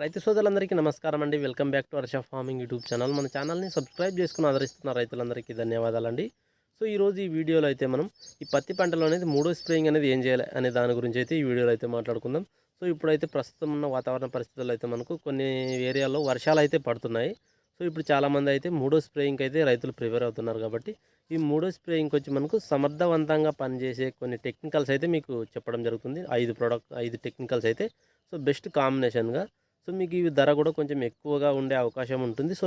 రైతు సోదరులందరికీ నమస్కారం అండి. Welcome back to Harsha farming YouTube channel. మన ఛానల్ని సబ్స్క్రైబ్ చేసుకుని ఆదరిస్తున్న రైతులందరికీ ధన్యవాదాలండి. సో ఈరోజు ఈ వీడియోలో అయితే మనం ఈ పత్తి పంటలో అనేది మూడో స్ప్రేయింగ్ అనేది ఏం చేయాలి అనే దాని గురించి అయితే ఈ వీడియోలో అయితే మాట్లాడుకుందాం. సో ఇప్పుడైతే ప్రస్తుతం ఉన్న వాతావరణ పరిస్థితుల్లో అయితే మనకు కొన్ని ఏరియాల్లో వర్షాలు అయితే పడుతున్నాయి. సో ఇప్పుడు చాలామంది అయితే మూడో స్ప్రేయింగ్కి అయితే రైతులు ప్రిపేర్ అవుతున్నారు కాబట్టి ఈ మూడో స్ప్రేయింగ్కి వచ్చి మనకు సమర్థవంతంగా పనిచేసే కొన్ని టెక్నికల్స్ అయితే మీకు చెప్పడం జరుగుతుంది. ఐదు ప్రోడక్ట్ ఐదు టెక్నికల్స్ అయితే. సో బెస్ట్ కాంబినేషన్గా సో మీకు ఇవి ధర కూడా కొంచెం ఎక్కువగా ఉండే అవకాశం ఉంటుంది. సో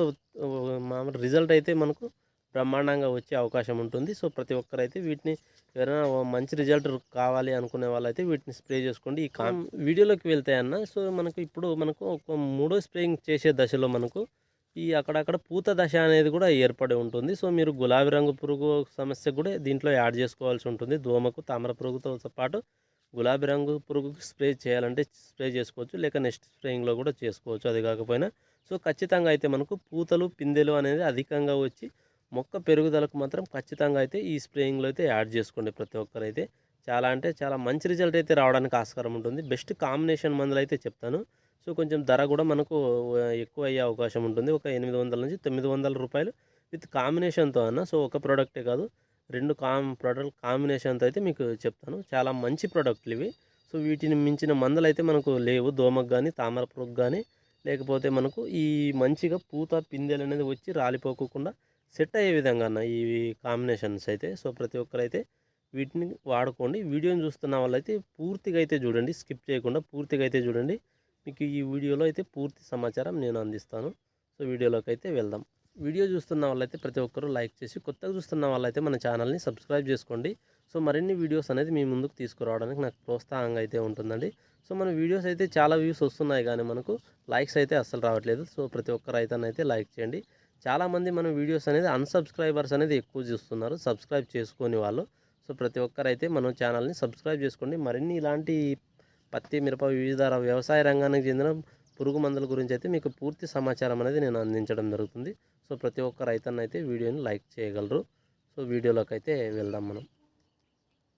మామూలు రిజల్ట్ అయితే మనకు బ్రహ్మాండంగా వచ్చే అవకాశం ఉంటుంది. సో ప్రతి ఒక్కరైతే వీటిని ఎవరైనా మంచి రిజల్ట్ కావాలి అనుకునే వాళ్ళైతే వీటిని స్ప్రే చేసుకోండి. ఈ కామ్ వీడియోలోకి వెళ్తే అన్న సో మనకు ఇప్పుడు మనకు ఒక మూడో స్ప్రేయింగ్ చేసే దశలో మనకు ఈ అక్కడక్కడ పూత దశ అనేది కూడా ఏర్పడి ఉంటుంది. సో మీరు గులాబీ రంగు పురుగు సమస్య కూడా దీంట్లో యాడ్ చేసుకోవాల్సి ఉంటుంది. దోమకు తామర పురుగుతో పాటు గులాబీ రంగు పురుగుకి స్ప్రే చేయాలంటే స్ప్రే చేసుకోవచ్చు లేక నెక్స్ట్ స్ప్రేయింగ్లో కూడా చేసుకోవచ్చు అది కాకపోయినా. సో ఖచ్చితంగా అయితే మనకు పూతలు పిందెలు అనేది అధికంగా వచ్చి మొక్క పెరుగుదలకు మాత్రం ఖచ్చితంగా అయితే ఈ స్ప్రేయింగ్లో అయితే యాడ్ చేసుకోండి ప్రతి ఒక్కరైతే. చాలా అంటే చాలా మంచి రిజల్ట్ అయితే రావడానికి ఆస్కారం ఉంటుంది. బెస్ట్ కాంబినేషన్ మందులు అయితే చెప్తాను. సో కొంచెం ధర కూడా మనకు ఎక్కువ అయ్యే అవకాశం ఉంటుంది. ఒక ఎనిమిది వందల నుంచి తొమ్మిది వందల రూపాయలు విత్ కాంబినేషన్తో అన్న. సో ఒక ప్రోడక్టే కాదు. రెండు కామ్ ప్రోడక్ట్ కాంబినేషన్తో అయితే మీకు చెప్తాను. చాలా మంచి ప్రోడక్ట్లు ఇవి. సో వీటిని మించిన మందులు అయితే మనకు లేవు. దోమకు కానీ తామర పురుగు కానీ లేకపోతే మనకు ఈ మంచిగా పూత పిందెలు అనేది వచ్చి రాలిపోకుండా సెట్ అయ్యే విధంగా అన్న ఈ కాంబినేషన్స్ అయితే. సో ప్రతి ఒక్కరైతే వీటిని వాడుకోండి. వీడియోని చూస్తున్న వాళ్ళైతే పూర్తిగా అయితే చూడండి. స్కిప్ చేయకుండా పూర్తిగా అయితే చూడండి. మీకు ఈ వీడియోలో అయితే పూర్తి సమాచారం నేను అందిస్తాను. సో వీడియోలోకి అయితే వెళ్దాం. వీడియో చూస్తున్న వాళ్ళైతే ప్రతి ఒక్కరూ లైక్ చేసి కొత్తగా చూస్తున్న వాళ్ళైతే మన ఛానల్ని సబ్స్క్రైబ్ చేసుకోండి. సో మరిన్ని వీడియోస్ అనేది మీ ముందుకు తీసుకురావడానికి నాకు ప్రోత్సాహంగా అయితే ఉంటుందండి. సో మన వీడియోస్ అయితే చాలా వ్యూస్ వస్తున్నాయి కానీ మనకు లైక్స్ అయితే అస్సలు రావట్లేదు. సో ప్రతి ఒక్క రైతన్న అయితే లైక్ చేయండి. చాలామంది మన వీడియోస్ అనేది అన్సబ్స్క్రైబర్స్ అనేది ఎక్కువ చూస్తున్నారు. సబ్స్క్రైబ్ చేసుకొని వాళ్ళు. సో ప్రతి ఒక్కరైతే మన ఛానల్ని సబ్స్క్రైబ్ చేసుకోండి. మరిన్ని ఇలాంటి పత్తి మిరప వివిధ వ్యవసాయ రంగానికి చెందిన పురుగు మందుల గురించి అయితే మీకు పూర్తి సమాచారం అనేది నేను అందించడం జరుగుతుంది. సో ప్రతి ఒక్క రైతన్న అయితే వీడియోని లైక్ చేయగలరు. సో వీడియోలోకి అయితే వెళ్దాం మనం.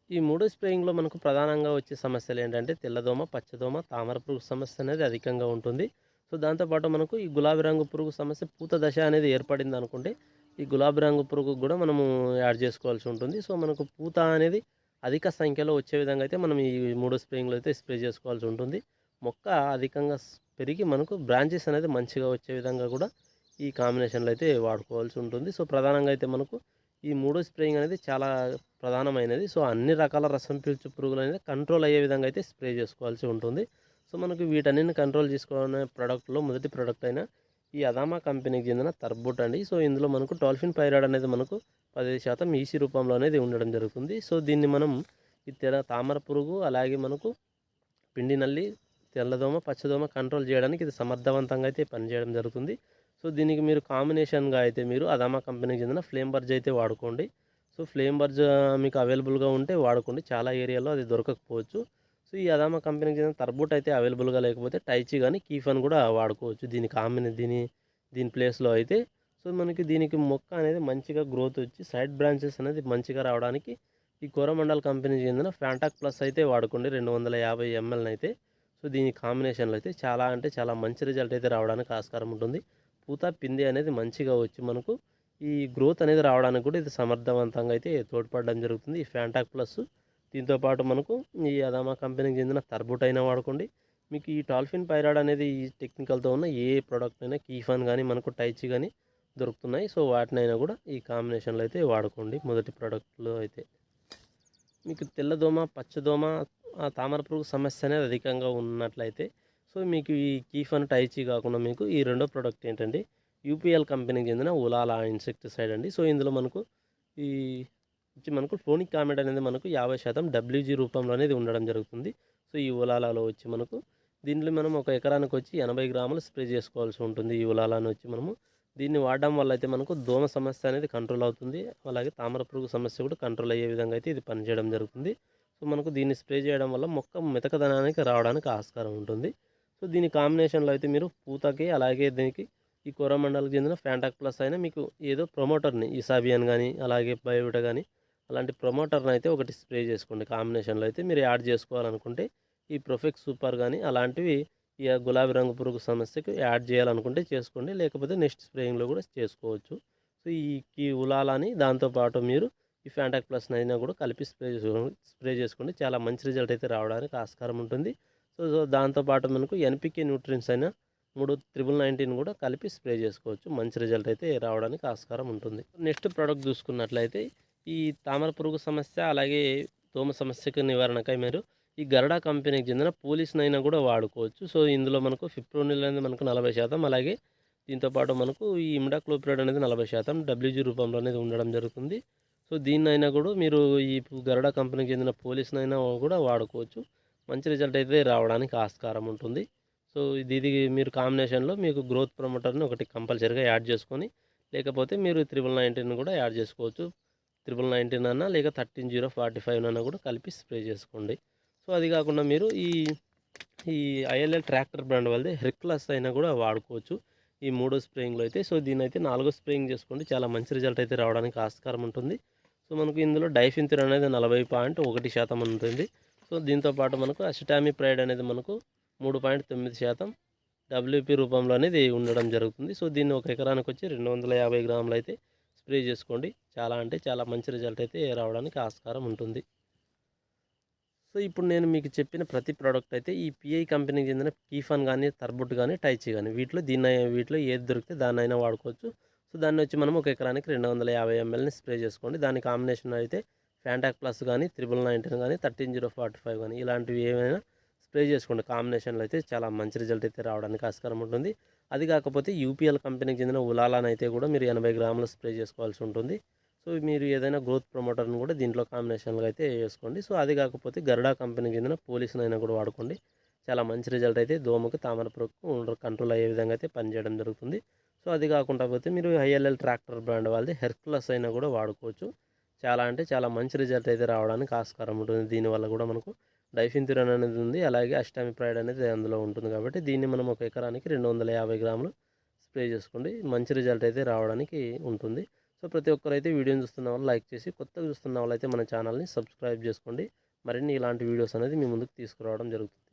ఈ మూడో స్ప్రేయింగ్లో మనకు ప్రధానంగా వచ్చే సమస్యలు ఏంటంటే తెల్లదోమ పచ్చదోమ తామర పురుగు సమస్య అనేది అధికంగా ఉంటుంది. సో దాంతోపాటు మనకు ఈ గులాబీ రంగు పురుగు సమస్య పూత దశ అనేది ఏర్పడింది అనుకుంటే ఈ గులాబీ రంగు పురుగు కూడా మనము యాడ్ చేసుకోవాల్సి ఉంటుంది. సో మనకు పూత అనేది అధిక సంఖ్యలో వచ్చే విధంగా అయితే మనం ఈ మూడో స్ప్రేయింగ్లో అయితే స్ప్రే చేసుకోవాల్సి ఉంటుంది. మొక్క అధికంగా పెరిగి మనకు బ్రాంచెస్ అనేది మంచిగా వచ్చే విధంగా కూడా ఈ కాంబినేషన్లో అయితే వాడుకోవాల్సి ఉంటుంది. సో ప్రధానంగా అయితే మనకు ఈ మూడో స్ప్రేయింగ్ అనేది చాలా ప్రధానమైనది. సో అన్ని రకాల రసం పీల్చు పురుగులు అనేది కంట్రోల్ అయ్యే విధంగా అయితే స్ప్రే చేసుకోవాల్సి ఉంటుంది. సో మనకు వీటన్నిటిని కంట్రోల్ చేసుకోవాలనే ప్రోడక్ట్లో మొదటి ప్రోడక్ట్ అయిన ఈ అదామా కంపెనీకి చెందిన తర్బుట్ అండి. సో ఇందులో మనకు టాల్ఫిన్ పైరాడ్ అనేది మనకు పదిహేను శాతం ఈసీ రూపంలో అనేది ఉండడం జరుగుతుంది. సో దీన్ని మనం ఈ తెర తామర పురుగు అలాగే మనకు పిండి నల్లి తెల్లదోమ పచ్చదోమ కంట్రోల్ చేయడానికి ఇది సమర్థవంతంగా అయితే పనిచేయడం జరుగుతుంది. సో దీనికి మీరు కాంబినేషన్గా అయితే మీరు అదామా కంపెనీకి చెందిన ఫ్లేమ్ బర్జ్ అయితే వాడుకోండి. సో ఫ్లేమ్ బర్జ్ మీకు అవైలబుల్గా ఉంటే వాడుకోండి. చాలా ఏరియాలో అది దొరకకపోవచ్చు. సో ఈ అదామా కంపెనీకి చెందిన తర్బూట్ అయితే అవైలబుల్గా లేకపోతే టైచి కానీ కీఫన్ కూడా వాడుకోవచ్చు. దీని కాంబినే దీని దీని ప్లేస్లో అయితే. సో మనకి దీనికి మొక్క అనేది మంచిగా గ్రోత్ వచ్చి సైడ్ బ్రాంచెస్ అనేది మంచిగా రావడానికి ఈ కోరమండల్ కంపెనీకి చెందిన ఫ్యాంటాక్ ప్లస్ అయితే వాడుకోండి. రెండు వందల యాభై ఎంఎల్ని అయితే. సో దీని కాంబినేషన్లో అయితే చాలా అంటే చాలా మంచి రిజల్ట్ అయితే రావడానికి ఆస్కారం ఉంటుంది. పూత పిండి అనేది మంచిగా వచ్చి మనకు ఈ గ్రోత్ అనేది రావడానికి కూడా ఇది సమర్థవంతంగా అయితే తోడ్పడడం జరుగుతుంది. ఈ ఫ్యాంటాక్ ప్లస్ దీంతో పాటు మనకు ఈ అదామా కంపెనీకి చెందిన తర్బుట్ అయినా వాడుకోండి. మీకు ఈ టాల్ఫిన్ పైరాడ్ అనేది ఈ టెక్నికల్తో ఉన్న ఏ ప్రోడక్ట్ అయినా కీఫాన్ కానీ మనకు టైచి కానీ దొరుకుతున్నాయి. సో వాటినైనా కూడా ఈ కాంబినేషన్లో అయితే వాడుకోండి మొదటి ప్రోడక్ట్లో అయితే. మీకు తెల్లదోమ పచ్చదోమ ఆ తామర పురుగు సమస్య అనేది అధికంగా ఉన్నట్లయితే సో మీకు ఈ కీఫన్ టైచి కాకుండా మీకు ఈ రెండో ప్రోడక్ట్ ఏంటంటే యూపీఎల్ కంపెనీకి చెందిన ఉలాలా ఇన్సెక్టిసైడ్ అండి. సో ఇందులో మనకు ఈ వచ్చి మనకు ఫ్లోనిక్ కామెడ్ అనేది మనకు యాభై శాతం డబ్ల్యూజీ రూపంలో అనేది ఉండడం జరుగుతుంది. సో ఈ ఉలాలాలో వచ్చి మనకు దీంట్లో మనం ఒక ఎకరానికి వచ్చి ఎనభై గ్రాములు స్ప్రే చేసుకోవాల్సి ఉంటుంది. ఈ ఉలాలాని వచ్చి మనము దీన్ని వాడడం వల్ల అయితే మనకు దోమ సమస్య అనేది కంట్రోల్ అవుతుంది. అలాగే తామర పురుగు సమస్య కూడా కంట్రోల్ అయ్యే విధంగా అయితే ఇది పనిచేయడం జరుగుతుంది. సో మనకు దీన్ని స్ప్రే చేయడం వల్ల మొక్క మెతకదనానికి రావడానికి ఆస్కారం ఉంటుంది. సో దీని కాంబినేషన్లో అయితే మీరు పూతకి అలాగే దీనికి ఈ కోరమండలకు చెందిన ఫ్యాంటాక్ ప్లస్ అయినా మీకు ఏదో ప్రమోటర్ని ఈ సాబియన్ కానీ అలాగే బయోవిట కానీ అలాంటి ప్రమోటర్ని అయితే ఒకటి స్ప్రే చేసుకోండి. కాంబినేషన్లో అయితే మీరు యాడ్ చేసుకోవాలనుకుంటే ఈ ప్రొఫెక్ట్ సూపర్ కానీ అలాంటివి ఈ గులాబీ రంగు పురుగు సమస్యకు యాడ్ చేయాలనుకుంటే చేసుకోండి. లేకపోతే నెక్స్ట్ స్ప్రేయింగ్లో కూడా చేసుకోవచ్చు. సో ఈ ఈ ఉలాలని దాంతోపాటు మీరు ఈ ఫ్యాంటాక్ ప్లస్ అయినా కూడా కలిపి స్ప్రే చేసుకోండి స్ప్రే చేసుకోండి. చాలా మంచి రిజల్ట్ అయితే రావడానికి ఆస్కారం ఉంటుంది. సో సో దాంతోపాటు మనకు ఎన్పికే న్యూట్రియన్స్ అయినా మూడు త్రిబుల్ నైన్టీన్ కూడా కలిపి స్ప్రే చేసుకోవచ్చు. మంచి రిజల్ట్ అయితే రావడానికి ఆస్కారం ఉంటుంది. నెక్స్ట్ ప్రోడక్ట్ చూసుకున్నట్లయితే ఈ తామర పురుగు సమస్య అలాగే దోమ సమస్యకు నివారణకై మీరు ఈ గరడా కంపెనీకి చెందిన పోలీస్నైనా కూడా వాడుకోవచ్చు. సో ఇందులో మనకు ఫిప్రోనిల్ అనేది మనకు నలభై శాతం అలాగే దీంతోపాటు మనకు ఈ ఇమిడాక్లోపిరైడ్ అనేది నలభై శాతం డబ్ల్యూజీ రూపంలో అనేది ఉండడం జరుగుతుంది. సో దీన్నైనా కూడా మీరు ఈ గరడా కంపెనీకి చెందిన పోలీస్నైనా కూడా వాడుకోవచ్చు. మంచి రిజల్ట్ అయితే రావడానికి ఆస్కారం ఉంటుంది. సో ఇది ఇది మీరు కాంబినేషన్లో మీకు గ్రోత్ ప్రమోటర్ని ఒకటి కంపల్సరీగా యాడ్ చేసుకొని లేకపోతే మీరు త్రిబుల్ నైన్టీన్ కూడా యాడ్ చేసుకోవచ్చు. త్రిబుల్ నైన్టీన్ అన్నా లేక థర్టీన్ జీరో ఫార్టీ ఫైవ్ అన్నా కూడా కలిపి స్ప్రే చేసుకోండి. సో అది కాకుండా మీరు ఈ ఈ ఐఎల్ఎల్ ట్రాక్టర్ బ్రాండ్ వాళ్ళది హెర్క్లస్ అయినా కూడా వాడుకోవచ్చు. ఈ మూడో స్ప్రేయింగ్లో అయితే. సో దీని అయితే నాలుగో స్ప్రేయింగ్ చేసుకోండి. చాలా మంచి రిజల్ట్ అయితే రావడానికి ఆస్కారం ఉంటుంది. సో మనకు ఇందులో డైఫిన్తిర్ అనేది నలభై పాయింట్ ఒకటి శాతం ఉంటుంది. సో దీంతో పాటు మనకు అసిటామి ప్రైడ్ అనేది మనకు మూడు పాయింట్ తొమ్మిది శాతం డబ్ల్యూపీ రూపంలో అనేది ఉండడం జరుగుతుంది. సో దీన్ని ఒక ఎకరానికి వచ్చి రెండు వందల యాభై గ్రాములు అయితే స్ప్రే చేసుకోండి. చాలా అంటే చాలా మంచి రిజల్ట్ అయితే రావడానికి ఆస్కారం ఉంటుంది. సో ఇప్పుడు నేను మీకు చెప్పిన ప్రతి ప్రోడక్ట్ అయితే ఈ పిఐ కంపెనీకి చెందిన కీఫాన్ కానీ తర్బుట్ కానీ టైచి కానీ వీటిలో దీన్ని వీటిలో ఏది దొరికితే దాన్నైనా వాడుకోవచ్చు. సో దాన్ని వచ్చి మనం ఒక ఎకరానికి రెండు వందల యాభై ఎంఎల్ని స్ప్రే చేసుకోండి. దాని కాంబినేషన్ అయితే ఫ్యాంటాక్ ప్లస్ కానీ త్రిబుల్ నైన్టీన్ కానీ థర్టీన్ జీరో ఫార్టీ ఫైవ్ కానీ ఇలాంటివి ఏమైనా స్ప్రే చేసుకోండి. కాంబినేషన్లో అయితే చాలా మంచి రిజల్ట్ అయితే రావడానికి ఆస్కారం ఉంటుంది. అది కాకపోతే యూపీఎల్ కంపెనీకి చెందిన ఉలాలాన్ అయితే కూడా మీరు ఎనభై గ్రాములు స్ప్రే చేసుకోవాల్సి ఉంటుంది. సో మీరు ఏదైనా గ్రోత్ ప్రమోటర్ని కూడా దీంట్లో కాంబినేషన్లో అయితే వేసుకోండి. సో అది కాకపోతే గరుడా కంపెనీకి చెందిన పోలీసునైనా కూడా వాడుకోండి. చాలా మంచి రిజల్ట్ అయితే దోమకు తామర పురుగుకు కంట్రోల్ అయ్యే విధంగా అయితే పనిచేయడం జరుగుతుంది. సో అది కాకుండా పోతే మీరు ఐఎల్ఎల్ ట్రాక్టర్ బ్రాండ్ వాళ్ళది హెర్క్లస్ అయినా కూడా వాడుకోవచ్చు. చాలా అంటే చాలా మంచి రిజల్ట్ అయితే రావడానికి ఆస్కారం ఉంటుంది. దీనివల్ల కూడా మనకు డైఫిన్థిరన్ అనేది ఉంది. అలాగే అష్టామి ప్రైడ్ అనేది అందులో ఉంటుంది కాబట్టి దీన్ని మనం ఒక ఎకరానికి రెండు వందల యాభై గ్రాములు స్ప్రే చేసుకోండి. మంచి రిజల్ట్ అయితే రావడానికి ఉంటుంది. సో ప్రతి ఒక్కరైతే వీడియోని చూస్తున్న వాళ్ళు లైక్ చేసి కొత్తగా చూస్తున్న వాళ్ళైతే మన ఛానల్ని సబ్స్క్రైబ్ చేసుకోండి. మరిన్ని ఇలాంటి వీడియోస్ అనేది మీ ముందుకు తీసుకురావడం జరుగుతుంది.